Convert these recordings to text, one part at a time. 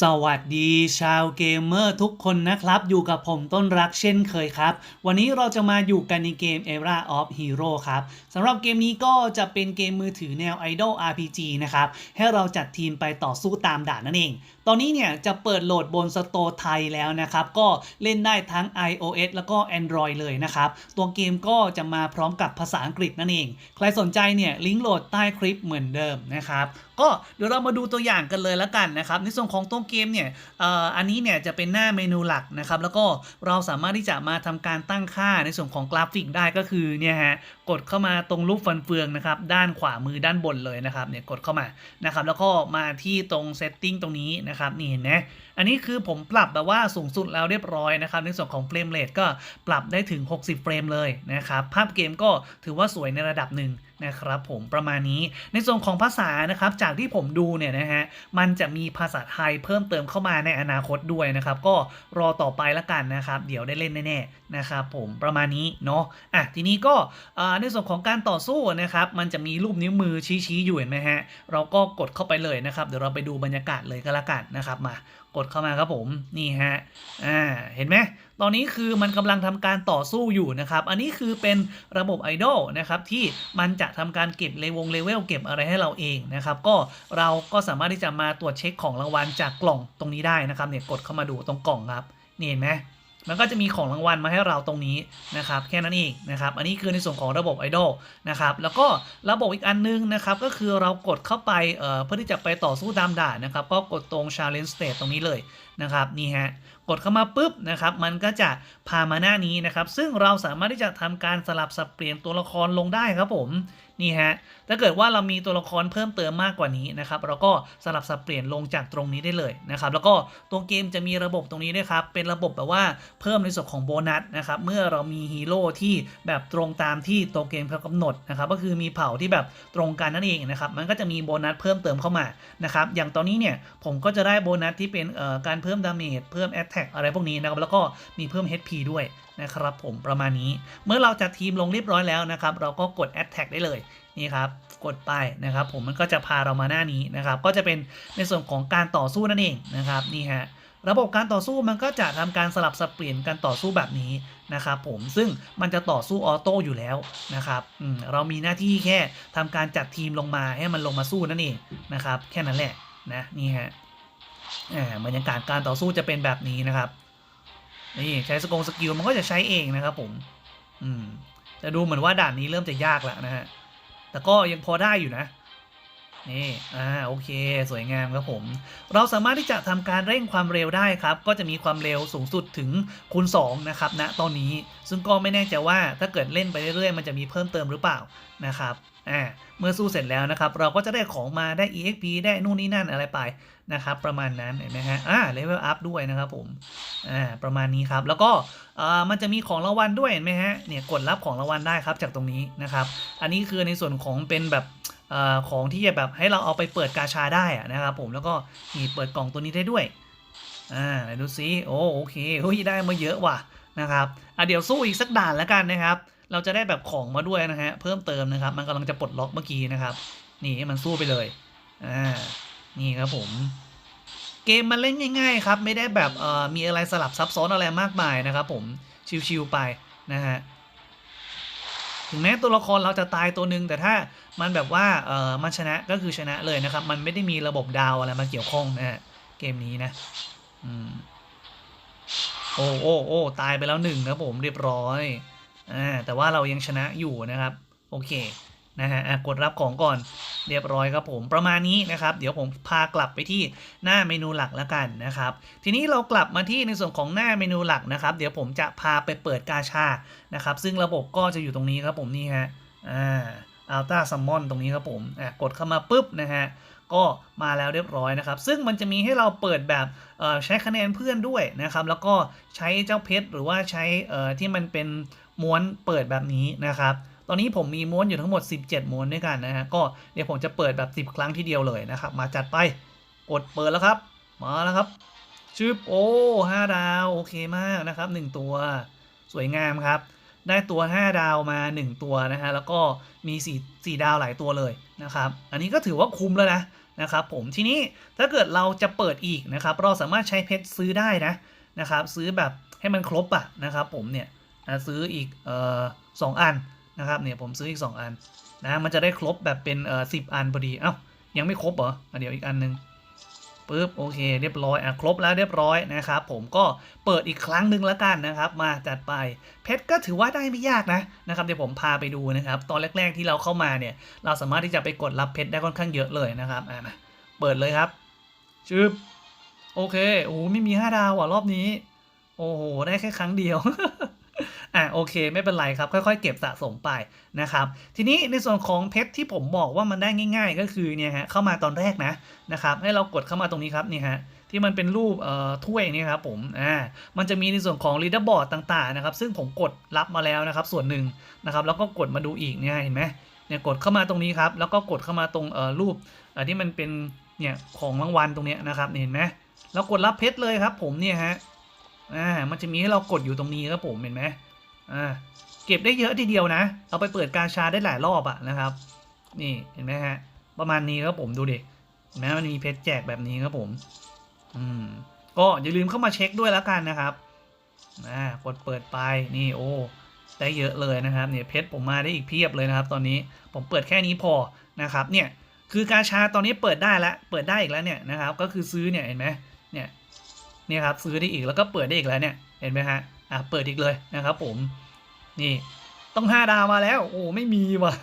สวัสดีชาวเกมเมอร์ทุกคนนะครับ อยู่กับผมต้นรักเช่นเคยครับ วันนี้เราจะมาอยู่กันในเกม Era of Hero ครับสำหรับเกมนี้ก็จะเป็นเกมมือถือแนว Idol RPG นะครับ ให้เราจัดทีมไปต่อสู้ตามด่านนั่นเอง ตอนนี้เนี่ยจะเปิดโหลดบนสโตร์ไทยแล้วนะครับ ก็เล่นได้ทั้ง iOS แล้วก็ Android เลยนะครับ ตัวเกมก็จะมาพร้อมกับภาษาอังกฤษนั่นเอง ใครสนใจเนี่ยลิงก์โหลดใต้คลิปเหมือนเดิมนะครับก็เดี๋ยวเรามาดูตัวอย่างกันเลยแล้วกันนะครับ ในส่วนของตัวเกมเนี่ยอ,อ,อันนี้เนี่ยจะเป็นหน้าเมนูหลักนะครับ แล้วก็เราสามารถที่จะมาทำการตั้งค่าในส่วนของกราฟิกได้ก็คือเนี่ยฮะ กดเข้ามาตรงรูปฟันเฟืองนะครับด้านขวามือด้านบนเลยนะครับเนี่ยกดเข้ามานะครับแล้วก็มาที่ตรงเซตติ้งตรงนี้นะครับนี่เห็นไหม อันนี้คือผมปรับแบบว่าสูงสุดแล้วเรียบร้อยนะครับ ในส่วนของเฟรมเรทก็ปรับได้ถึง 60 เฟรมเลยนะครับ ภาพเกมก็ถือว่าสวยในระดับหนึ่งนะครับผมประมาณนี้ในส่วนของภาษานะครับจากที่ผมดูเนี่ยนะฮะมันจะมีภาษาไทยเพิ่มเติมเข้ามาในอนาคตด้วยนะครับก็รอต่อไปละกันนะครับ เดี๋ยวได้เล่นแน่ๆนะครับผมประมาณนี้เนาะอะทีนี้ก็ในส่วนของการต่อสู้นะครับมันจะมีรูปนิ้วมือชี้ๆอยู่เห็นไหมฮะเราก็กดเข้าไปเลยนะครับ เดี๋ยวเราไปดูบรรยากาศเลยก็แล้วกันนะครับมา กดเข้ามาครับผมนี่ฮะอ่าเห็นไหมตอนนี้คือมันกำลังทำการต่อสู้อยู่นะครับ อันนี้คือเป็นระบบไอดอลนะครับที่มันจะทำการเก็บเลวงเลเวลเก็บอะไรให้เราเองนะครับก็เราก็สามารถที่จะมาตรวจเช็คของรางวัลจากกล่องตรงนี้ได้นะครับเนี่ยกดเข้ามาดูตรงกล่องครับนี่เห็นไหม มันก็จะมีของรางวัลมาให้เราตรงนี้นะครับแค่นั้นเองนะครับอันนี้คือในส่วนของระบบไอดอลนะครับแล้วก็ระบบอีกอันนึงนะครับก็คือเรากดเข้าไปเอ่อเพื่อที่จะไปต่อสู้ตามด่านนะครับก็กดตรง challenge stage ตรงนี้เลยนะครับนี่ฮะกดเข้ามาปุ๊บนะครับมันก็จะพามาหน้านี้นะครับซึ่งเราสามารถที่จะทำการสลับสับเปลี่ยนตัวละครลงได้ครับผม นี่ฮะถ้าเกิดว่าเรามีตัวละครเพิ่มเติมมากกว่านี้นะครับเราก็สลับสับเปลี่ยนลงจากตรงนี้ได้เลยนะครับแล้วก็ตัวเกมจะมีระบบตรงนี้ด้วยครับเป็นระบบแบบว่าเพิ่มในส่วนของโบนัสนะครับเมื่อเรามีฮีโร่ที่แบบตรงตามที่ตัวเกมเขากำหนดนะครับก็คือมีเผ่าที่แบบตรงกันนั่นเองนะครับมันก็จะมีโบนัสเพิ่มเติมเข้ามานะครับอย่างตอนนี้เนี่ยผมก็จะได้โบนัสที่เป็นการเพิ่มดาเมจเพิ่มแอตแทกอะไรพวกนี้นะครับแล้วก็มีเพิ่ม HP ด้วย นะครับผมประมาณนี้ เมื่อเราจัดทีมลงเรียบร้อยแล้วนะครับ เราก็กด a t t a c ได้เลยนี่ครับกดไปนะครับ ผมมันก็จะพาเรามาหน้านี้นะครับ ก็จะเป็นในส่วนของการต่อสู้นั่นเองนะครับนี่ฮะระบบการต่อสู้มันก็จะทำการสลับสับเปลี่ยนการต่อสู้แบบนี้นะครับผมซึ่งมันจะต่อสู้ออโต้อยู่แล้วนะครับอืมเรามีหน้าที่แค่ทำการจัดทีมลงมาให้มันลงมาสู้นั่นเองนะครับ แค่นั้นแหละนะนี่ฮะอ่าบรรยากาศการต่อสู้จะเป็นแบบนี้นะครับ นี่ใช้สกงสกิลมันก็จะใช้เองนะครับผม อืมแต่ดูเหมือนว่าด่านนี้เริ่มจะยากแล้วนะฮะ แต่ก็ยังพอได้อยู่นะ นี่อ่าโอเค สวยงามครับผม เราสามารถที่จะทำการเร่งความเร็วได้ครับ ก็จะมีความเร็วสูงสุดถึงคูณ2นะครับณตอนนี้ซึ่งก็ไม่แน่ใจว่าถ้าเกิดเล่นไปเรื่อยๆ มันจะมีเพิ่มเติมหรือเปล่านะครับอ่าเมื่อสู้เสร็จแล้วนะครับ เราก็จะได้ของมาได้ EXP ได้นู่นนี่นั่นอะไรไปนะครับ ประมาณนั้นเห็นไหมฮะอ่าเลเวลอัพด้วยนะครับผมอ่าประมาณนี้ครับ แล้วก็อ่ามันจะมีของรางวัลด้วยเห็นไหมฮะเนี่ยกดรับของรางวัลได้ครับจากตรงนี้นะครับ อันนี้คือในส่วนของเป็นแบบ อของที่จะแบบให้เราเอาไปเปิดกาชาได้นะครับผมแล้วก็นี่เปิดกล่องตัวนี้ได้ด้วยอ่าดูซิโอ้โอเคเฮ้ยได้มาเยอะว่ะนะครับอะเดี๋ยวสู้อีกสักด่านแล้วกันนะครับ เราจะได้แบบของมาด้วยนะฮะเพิ่มเติมนะครับ มันกำลังจะปลดล็อกเมื่อกี้นะครับ นี่มันสู้ไปเลยอ่านี่ครับผมเกมมันเล่นง่ายๆครับ ไม่ได้แบบเอ่อมีอะไรสลับซับซ้อนอะไรมากมายนะครับผมชิวๆไปนะฮะ ถึงแม้ตัวละครเราจะตายตัวหนึ่งแต่ถ้ามันแบบว่าเออมันชนะก็คือชนะเลยนะครับ มันไม่ได้มีระบบดาวอะไรมาเกี่ยวข้องนะฮะเกมนี้นะอืมโอ้โอ้โอ้ตายไปแล้วหนึ่งนะครับผมเรียบร้อยอ่าแต่ว่าเรายังชนะอยู่นะครับ โอเคนะฮะกดรับของก่อน เรียบร้อยครับผมประมาณนี้นะครับ เดี๋ยวผมพากลับไปที่หน้าเมนูหลักแล้วกันนะครับ ทีนี้เรากลับมาที่ในส่วนของหน้าเมนูหลักนะครับ เดี๋ยวผมจะพาไปเปิดกาชานะครับ ซึ่งระบบก็จะอยู่ตรงนี้ครับผมนี่ฮะอ่าอัลต้าซัมมอนตรงนี้ครับผมอะกดเข้ามาปุ๊บนะฮะก็มาแล้วเรียบร้อยนะครับ ซึ่งมันจะมีให้เราเปิดแบบใช้คะแนนเพื่อนด้วยนะครับ แล้วก็ใช้เจ้าเพชรหรือว่าใช้ที่มันเป็นม้วนเปิดแบบนี้นะครับ ตอนนี้ผมมีม้วนอยู่ทั้งหมด 17 ม้วนด้วยกันนะฮะ ก็เดี๋ยวผมจะเปิดแบบ 10 ครั้งทีเดียวเลยนะครับ มาจัดไปกดเปิดแล้วครับ มาแล้วครับชืบโอ้ห้าดาว โอเคมากนะครับ 1 ตัว สวยงามครับ ได้ตัว 5 ดาวมา 1 ตัวนะฮะ แล้วก็มี 4 4 ดาวหลายตัวเลยนะครับ อันนี้ก็ถือว่าคุ้มแล้วนะนะครับผมทีนี้ถ้าเกิดเราจะเปิดอีกนะครับ เราสามารถใช้เพชรซื้อได้นะนะครับ ซื้อแบบให้มันครบอะนะครับ ผมเนี่ยซื้ออีกเอ่อสองอัน นะครับเนี่ยผมซื้ออีก 2 อันนะมันจะได้ครบแบบเป็นเอ่อสิอันพอดี เอ้ายังไม่ครบเหรออเดี๋ยวอีกอันหนึงปึ๊บโอเค เรียบร้อยอะครบแล้วเรียบร้อยนะครับผมก็เปิดอีกครั้งหนึ่งแล้วกันนะครับ มาจัดไปเพชรก็ถือว่าได้ไม่ยากนะนะครับเดี๋ยวผมพาไปดูนะครับ ตอนแรก ๆที่เราเข้ามาเนี่ย เราสามารถที่จะไปกดรับเพชรได้ค่อนข้างเยอะเลยนะครับอะมาเปิดเลยครับชึบโอเคโอ้โหไม่มี 5 ดาวอะรอบนี้ โอ้โหได้แค่ครั้งเดียว อะโอเค ไม่เป็นไรครับค่อยๆ เก็บสะสมไปนะครับทีนี้ในส่วนของเพชรที่ผมบอกว่ามันได้ง่าย ๆ ก็คือเนี่ยฮะเข้ามาตอนแรกนะนะครับให้เรากดเข้ามาตรงนี้ครับนี่ฮะที่มันเป็นรูปเอ่อถ้วยนี่ครับผมอ่ามันจะมีในส่วนของ leaderboard ต่างๆนะครับซึ่งผมกดรับมาแล้วนะครับส่วนหนึ่งนะครับแล้วก็กดมาดูอีกเนี่ยเห็นไหมเนี่ยกดเข้ามาตรงนี้ครับแล้วก็กดเข้ามาตรงเอ่อรูปอ่อที่มันเป็นเนี่ยของรางวัลตรงเนี้ยนะครับเห็นไหมแล้วกดรับเพชรเลยครับผมเนี่ยฮะอ่ามันจะมีให้เรากดอยู่ตรงนี้ครับผมเห็นไหม อ่าเก็บได้เยอะทีเดียวนะ เอาไปเปิดกาชาได้หลายรอบอะนะครับ นี่เห็นไหมฮะ ประมาณนี้ครับผมดูดิเห็นไหมมันมีเพชรแจกแบบนี้ครับผม อืม ก็อย่าลืมเข้ามาเช็คด้วยแล้วกันนะครับอ่ากดเปิดไปนี่โอ้ได้เยอะเลยนะครับเนี่ยเพชรผมมาได้อีกเพียบเลยนะครับ ตอนนี้ผมเปิดแค่นี้พอนะครับ เนี่ยคือกาชาตอนนี้เปิดได้แล้วเปิดได้อีกแล้วเนี่ยนะครับ ก็คือซื้อเนี่ยเห็นไหมเนี่ยเนี่ยครับซื้อได้อีกแล้วก็เปิดได้อีกแล้วเนี่ยเห็นไหมฮะ อะเปิดอีกเลยนะครับผมนี่ต้องห้าดาวมาแล้ว โอ้ไม่มีว่ะ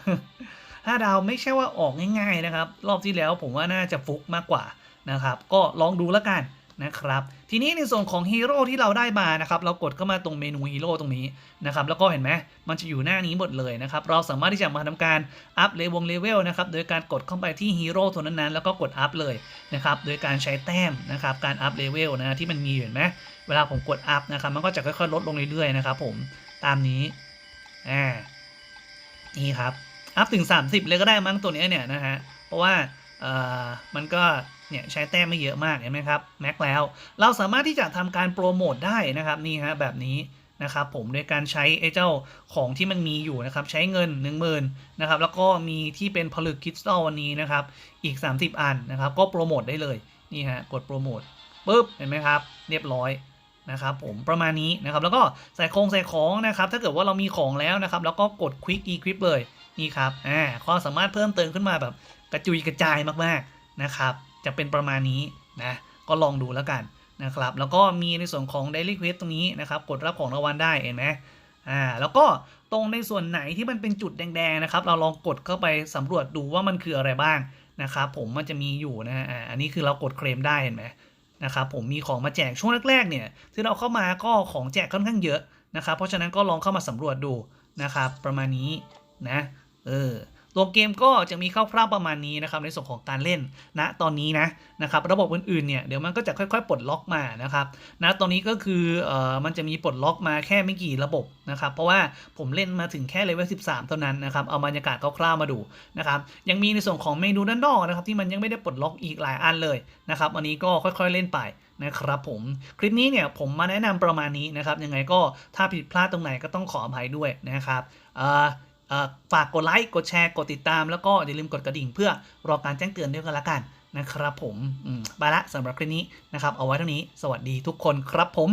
ห้าดาวไม่ใช่ว่าออกง่าย ๆนะครับ รอบที่แล้วผมว่าน่าจะฟุกมากกว่านะครับ ก็ลองดูแล้วกัน นะครับ ทีนี้ในส่วนของฮีโร่ที่เราได้มานะครับ เรากดเข้ามาตรงเมนูฮีโร่ตรงนี้นะครับ แล้วก็เห็นไหมมันจะอยู่หน้านี้หมดเลยนะครับ เราสามารถที่จะมาทำการอัพเลวงเลเวลนะครับ โดยการกดเข้าไปที่ฮีโร่ตัวนั้นๆ แล้วก็กดอัพเลยนะครับ โดยการใช้แต้มนะครับ การอัพเลเวลนะที่มันมีเห็นไหมเวลาผมกดอัพนะครับ มันก็จะค่อยๆลดลงเรื่อยๆนะครับ ผมตามนี้อ่านี่ครับ อัพถึง 30 เลยก็ได้มั้งตัวเนี้ยเนี่ยนะฮะ เพราะว่าเอ่อมันก็ เนี่ยใช้แต้มไม่เยอะมากเห็นไหมครับแม็กแล้ว เราสามารถที่จะทำการโปรโมทได้นะครับนี่ฮะแบบนี้นะครับผมโดยการใช้ไอ้เจ้าของที่มันมีอยู่นะครับใช้เงิน 1 0,000นะครับแล้วก็มีที่เป็นผลึกคริสตัลวันนี้นะครับอีก 30 อันนะครับก็โปรโมทได้เลยนี่ฮะกดโปรโมทปุ๊บเห็นไหมครับเรียบร้อยนะครับผมประมาณนี้นะครับแล้วก็ใส่โครงใส่ของนะครับถ้าเกิดว่าเรามีของแล้วนะครับแล้วก็กด Quick Equip เลยนี่ครับอ่าความสามารถเพิ่มเติมขึ้นมาแบบกระจุยกระจายมากๆนะครับ จะเป็นประมาณนี้นะก็ลองดูแล้วกันนะครับแล้วก็มีในส่วนของ Daily Quest ตรงนี้นะครับกดรับของรางวัลได้เห็นไหมอ่าแล้วก็ตรงในส่วนไหนที่มันเป็นจุดแดงๆนะครับ เราลองกดเข้าไปสำรวจดูว่ามันคืออะไรบ้างนะครับผมมันจะมีอยู่นะอ่าอันนี้คือเรากดเคลมได้เห็นไหมนะครับผมมีของมาแจกช่วงแรกๆเนี่ยที่เราเข้ามาก็ของแจกค่อนข้างเยอะนะครับเพราะฉะนั้นก็ลองเข้ามาสำรวจดูนะครับประมาณนี้นะเออ ตัวเกมก็จะมีคร่าวๆประมาณนี้นะครับในส่วนของการเล่นณตอนนี้นะนะครับระบบอื่นๆเนี่ยเดี๋ยวมันก็จะค่อยๆปลดล็อกมานะครับณตอนนี้ก็คือเอ่อมันจะมีปลดล็อกมาแค่ไม่กี่ระบบนะครับเพราะว่าผมเล่นมาถึงแค่เลเวล13 เท่านั้นนะครับเอาบรรยากาศคร่าวๆมาดูนะครับยังมีในส่วนของเมนูด้านนอกนะครับที่มันยังไม่ได้ปลดล็อกอีกหลายอันเลยนะครับอันนี้ก็ค่อยๆเล่นไปนะครับผมคลิปนี้เนี่ยผมมาแนะนำประมาณนี้นะครับยังไงก็ถ้าผิดพลาดตรงไหนก็ต้องขออภัยด้วยนะครับอ่อเอ่อ ฝากกดไลค์กดแชร์กดติดตาม แล้วก็อย่าลืมกดกระดิ่ง เพื่อรอการแจ้งเตือนด้วยกันละกันนะครับผมไปละสำหรับคลิปนี้นะครับเอาไว้เท่านี้สวัสดีทุกคนครับผม